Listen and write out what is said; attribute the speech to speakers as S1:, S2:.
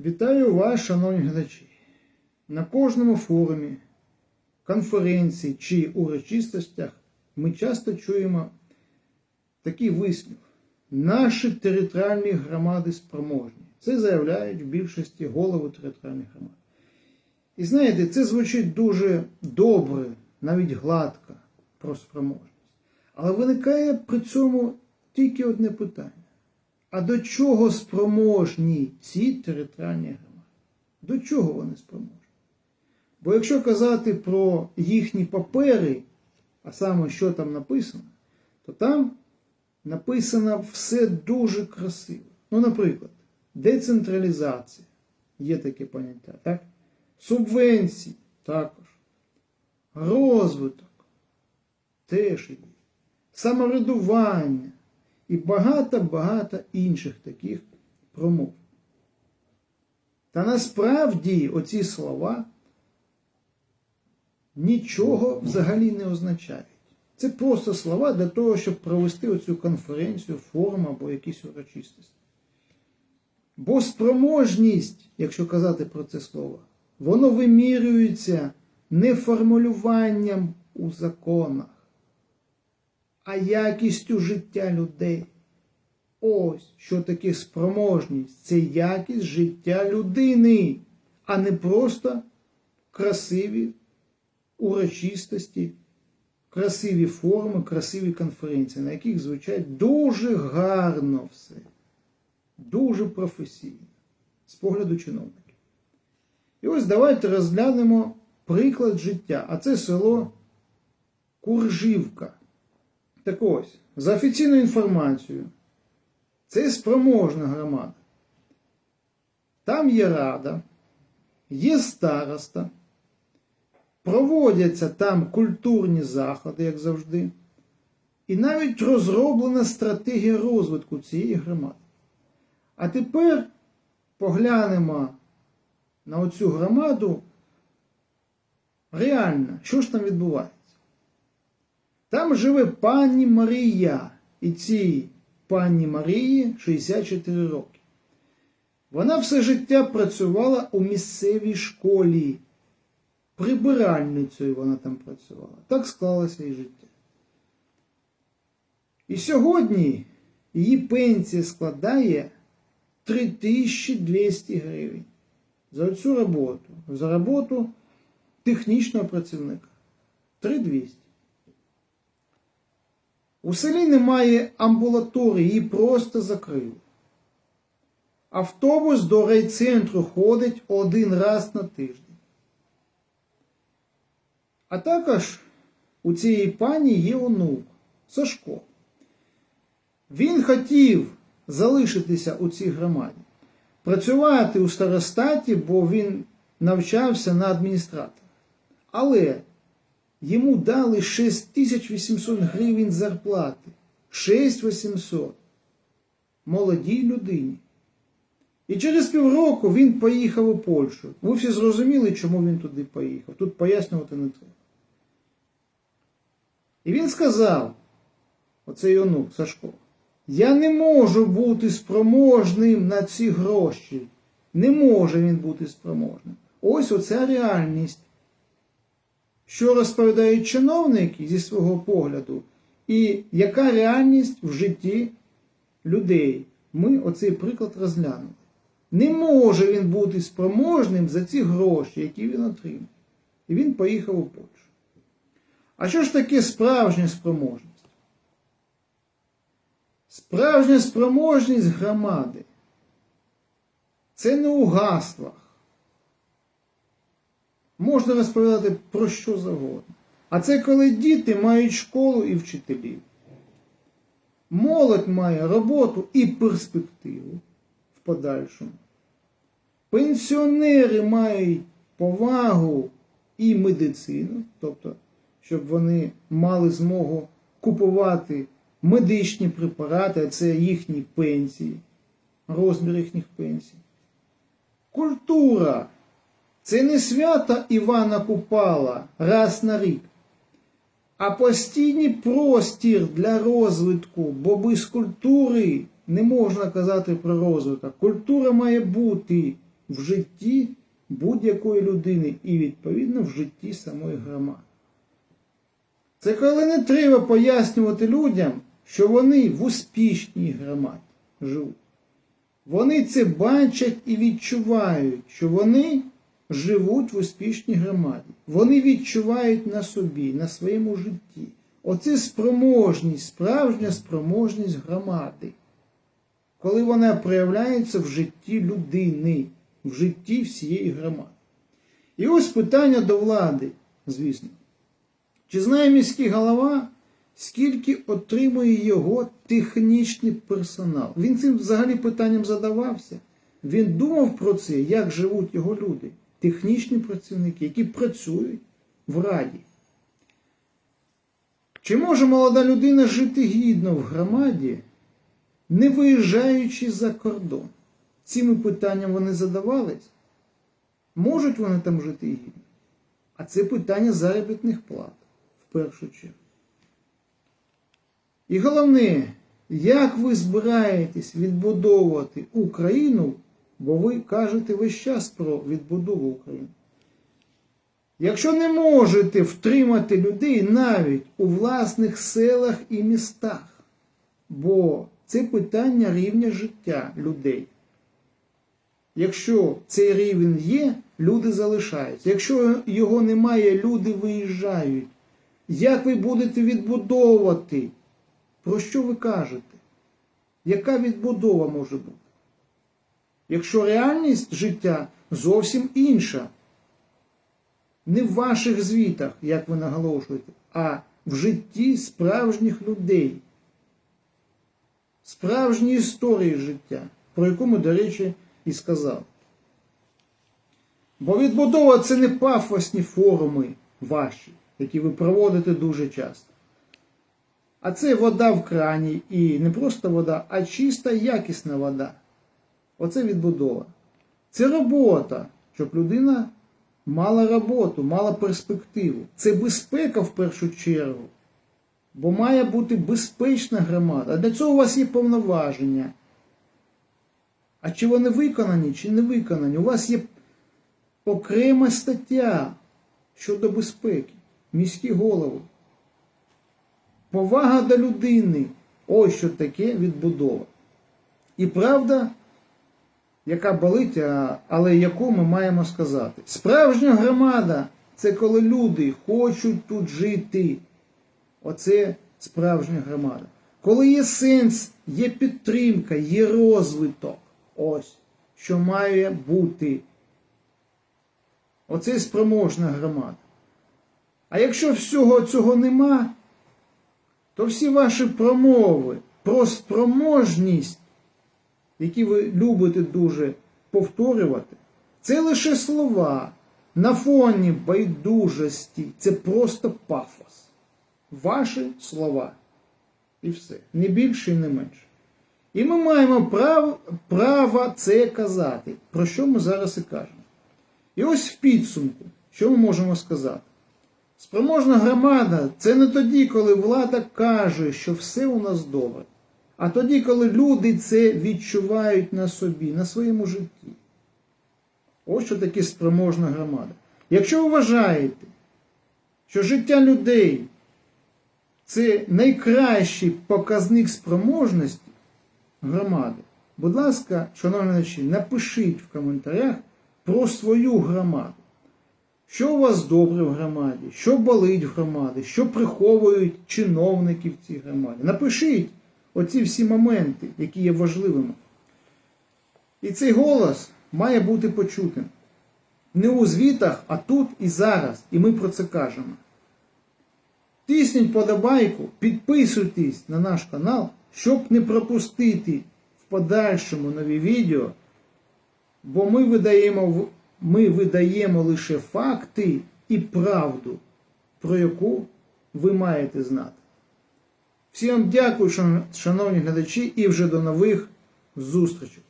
S1: Вітаю вас, шановні глядачі. На кожному форумі, конференції чи урочистостях ми часто чуємо такий вислів. Наші територіальні громади спроможні. Це заявляють в більшості голови територіальних громад. І знаєте, це звучить дуже добре, навіть гладко про спроможність. Але виникає при цьому тільки одне питання. А до чого спроможні ці територіальні громади? До чого вони спроможні? Бо якщо казати про їхні папери, а саме що там написано, то там написано все дуже красиво. Ну, наприклад, децентралізація є таке поняття, так? Субвенції також. Розвиток теж є. Самоврядування і багато-багато інших таких промов. Та насправді оці слова нічого взагалі не означають. Це просто слова для того, щоб провести оцю конференцію, форум або якісь урочистості. Бо спроможність, якщо казати про це слово, воно вимірюється не формулюванням у законах, а якістю життя людей. Ось що таке спроможність. Це якість життя людини, а не просто красиві урочистості, красиві форми, красиві конференції, на яких звучать дуже гарно все, дуже професійно, з погляду чиновників. І ось давайте розглянемо приклад життя. А це село Куржівка. Так ось, за офіційною інформацією, це спроможна громада. Там є рада, є староста, проводяться там культурні заходи, як завжди, і навіть розроблена стратегія розвитку цієї громади. А тепер поглянемо на оцю громаду реально, що ж там відбувається. Там живе пані Марія, і цій пані Марії 64 роки. Вона все життя працювала у місцевій школі. Прибиральницею вона там працювала. Так склалося її життя. І сьогодні її пенсія складає 3200 гривень за цю роботу, за роботу технічного працівника. 3200. У селі немає амбулаторії, її просто закрили. Автобус до райцентру ходить один раз на тиждень. А також у цієї пані є онук Сашко. Він хотів залишитися у цій громаді, працювати у старостаті, бо він навчався на адміністратора. Але йому дали 6800 гривень зарплати. 6800. Молодій людині. І через півроку він поїхав у Польщу. Ви всі зрозуміли, чому він туди поїхав. Тут пояснювати не треба. І він сказав, оцей онук Сашко, я не можу бути спроможним на ці гроші. Не може він бути спроможним. Ось оця реальність. Що розповідають чиновники зі свого погляду, і яка реальність в житті людей. Ми оцей приклад розглянули. Не може він бути спроможним за ці гроші, які він отримав. І він поїхав у Польщу. А що ж таке справжня спроможність? Справжня спроможність громади це не у гаслах. Можна розповідати про що завгодно. А це коли діти мають школу і вчителів. Молодь має роботу і перспективу в подальшому. Пенсіонери мають повагу і медицину, тобто, щоб вони мали змогу купувати медичні препарати, а це їхні пенсії, розмір їхніх пенсій. Культура це не свято Івана Купала раз на рік, а постійний простір для розвитку, бо без культури не можна казати про розвиток. Культура має бути в житті будь-якої людини і, відповідно, в житті самої громади. Це коли не треба пояснювати людям, що вони в успішній громаді живуть. Вони це бачать і відчувають, що вони живуть в успішній громаді. Вони відчувають на собі, на своєму житті. Оце спроможність, справжня спроможність громади. Коли вона проявляється в житті людини, в житті всієї громади. І ось питання до влади, звісно. Чи знає міський голова, скільки отримує його технічний персонал? Він цим взагалі питанням задавався. Він думав про це, як живуть його люди, технічні працівники, які працюють в раді. Чи може молода людина жити гідно в громаді, не виїжджаючи за кордон? Цими питанням вони задавались? Можуть вони там жити гідно? А це питання заробітних плат в першу чергу. І головне, як ви збираєтесь відбудовувати Україну, бо ви кажете весь час про відбудову України. Якщо не можете втримати людей навіть у власних селах і містах, бо це питання рівня життя людей. Якщо цей рівень є, люди залишаються. Якщо його немає, люди виїжджають. Як ви будете відбудовувати? Про що ви кажете? Яка відбудова може бути? Якщо реальність життя зовсім інша, не в ваших звітах, як ви наголошуєте, а в житті справжніх людей, справжній історії життя, про яку ми, до речі, і сказав. Бо відбудова це не пафосні форуми ваші, які ви проводите дуже часто. А це вода в крані і не просто вода, а чиста якісна вода. Оце відбудова. Це робота, щоб людина мала роботу, мала перспективу. Це безпека в першу чергу. Бо має бути безпечна громада. Для цього у вас є повноваження. А чи вони виконані, чи не виконані? У вас є окрема стаття щодо безпеки, міські голови. Повага до людини. Ось що таке відбудова. І правда, яка болить, але яку ми маємо сказати. Справжня громада це коли люди хочуть тут жити. Оце справжня громада. Коли є сенс, є підтримка, є розвиток. Ось що має бути. Оце спроможна громада. А якщо всього цього нема, то всі ваші промови про спроможність, які ви любите дуже повторювати, це лише слова на фоні байдужості. Це просто пафос. Ваші слова. І все. Не більше і не менше. І ми маємо право, право це казати, про що ми зараз і кажемо. І ось в підсумку, що ми можемо сказати? Спроможна громада це не тоді, коли влада каже, що все у нас добре, а тоді, коли люди це відчувають на собі, на своєму житті. Ось що таке спроможна громада. Якщо ви вважаєте, що життя людей це найкращий показник спроможності громади, будь ласка, шановні глядачі, напишіть в коментарях про свою громаду. Що у вас добре в громаді, що болить в громаді, що приховують чиновники в цій громаді. Напишіть оці всі моменти, які є важливими. І цей голос має бути почутим. Не у звітах, а тут і зараз. І ми про це кажемо. Тисніть подобайку, підписуйтесь на наш канал, щоб не пропустити в подальшому нові відео, бо ми видаємо, ми видаємо лише факти і правду, про яку ви маєте знати. Всім дякую, шановні глядачі, і вже до нових зустрічей.